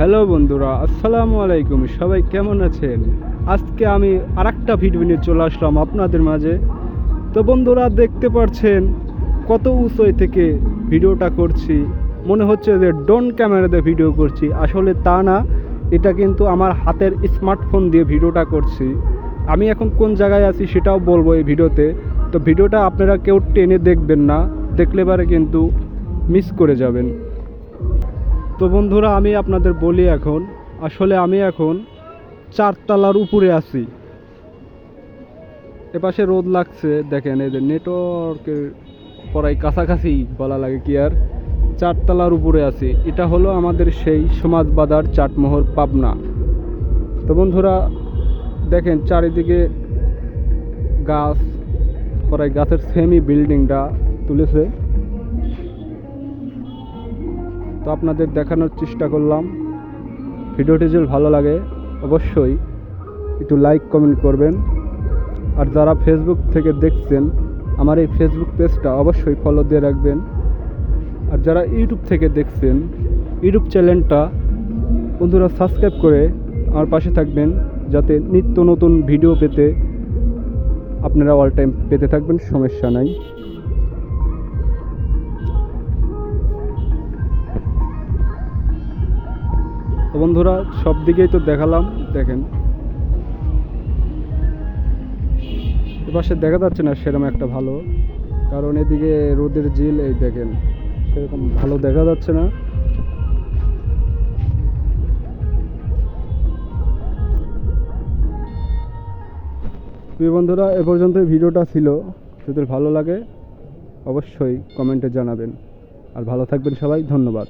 Hello বন্ধুরা, আসসালামু আলাইকুম, সবাই কেমন আছেন? আজকে আমি আরেকটা ভিডিও নিয়ে চলে আসলাম আপনাদের মাঝে। তো বন্ধুরা, দেখতে পাচ্ছেন কত উঁচুই থেকে ভিডিওটা করছি। মনে হচ্ছে যে ডোন ক্যামেরাতে ভিডিও করছি। আসলে তা না, এটা কিন্তু আমার হাতের স্মার্টফোন দিয়ে ভিডিওটা করছি। আমি এখন কোন জায়গায় আছি সেটাও বলব এই ভিডিওতে। তো ভিডিওটা আপনারা কেউ টেনে দেখবেন না, দেখলে পারে কিন্তু মিস করে যাবেন। তো বন্ধুরা, আমি আপনাদের বলি এখন, আসলে আমি এখন চারতলার উপরে আছি। এপাশে রোদ লাগছে, দেখেন যে নেটওয়ার্কের পড়াই কাছাকাছি বলা লাগে কি আর, চারতলার উপরে আছি। এটা হলো আমাদের সেই সমাজ বাজার চাটমোহর পাবনা। তো বন্ধুরা, দেখেন চারিদিকে গাছ পরাই গাছের সেমি বিল্ডিংটা তুলেছে। তো আপনাদের দেখানোর চেষ্টা করলাম। ভিডিওটি যদি ভালো লাগে, অবশ্যই একটু লাইক কমেন্ট করবেন। আর যারা ফেসবুক থেকে দেখছেন, আমার এই ফেসবুক পেজটা অবশ্যই ফলো দিয়ে রাখবেন। আর যারা ইউটিউব থেকে দেখছেন ইউটিউব চ্যানেলটা বন্ধুরা সাবস্ক্রাইব করে আমার পাশে থাকবেন, যাতে নিত্য নতুন ভিডিও পেতে আপনারা অল টাইম পেতে থাকবেন, সমস্যা নাই। বন্ধুরা সব দিকেই তো দেখালাম, দেখেন। এপাশে দেখা যাচ্ছে না সেরকম একটা ভালো, কারণ এদিকে রোদের জিল এই দেখেন, সেরকম ভালো দেখা যাচ্ছে না। প্রিয় বন্ধুরা, এ পর্যন্ত ভিডিওটা ছিল। যদি ভালো লাগে, অবশ্যই কমেন্টে জানাবেন। আর ভালো থাকবেন সবাই, ধন্যবাদ।